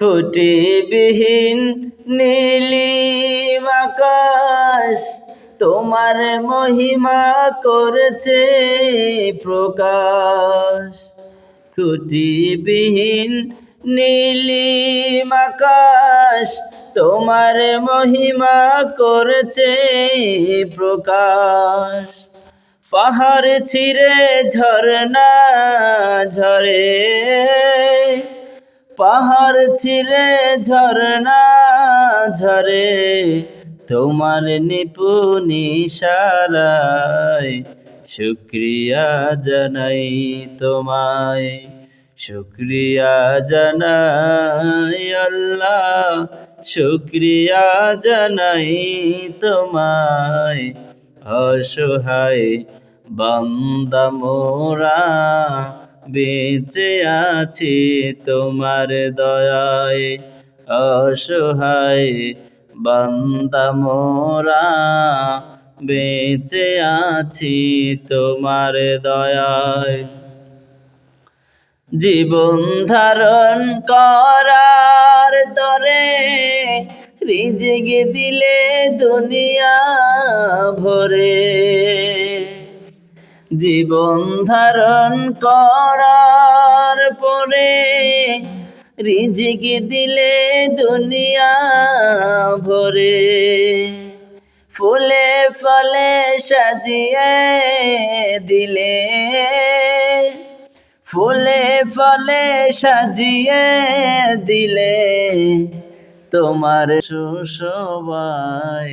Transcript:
খুটিবিহীন নীলিম আকাশ তোমার মহিমা করেছে প্রকাশ। খুটিবিহীন নীলিম আকাশ তোমার মহিমা করেছে প্রকাশ। পাহাড় ছিঁড়ে ঝরনা ঝরে পাহাড় ছিঁড়ে ঝরনা ঝরে, তোমার নিপুনি সারায়। শুক্রিয়া জানাই তোমায়, শুক্রিয়া জানাই আল্লাহ, শুক্রিয়া জানাই তোমায়। অসহায় বান্দা মোরা বেঁচে আছি তোমার দয়ায়, অসহায় বান্দা মোরা। বেঁচে আছি তোমার দয়ায়। জীবন ধারণ করার তরে রিজিক দিলে দুনিয়া ভরে। জীবন ধারণ করার পরে রিজিক দিলে দুনিয়া ভরে। ফুলে ফলে সাজিয়ে দিলে। ফুলে ফলে সাজিয়ে দিলে। তোমার সুসবাই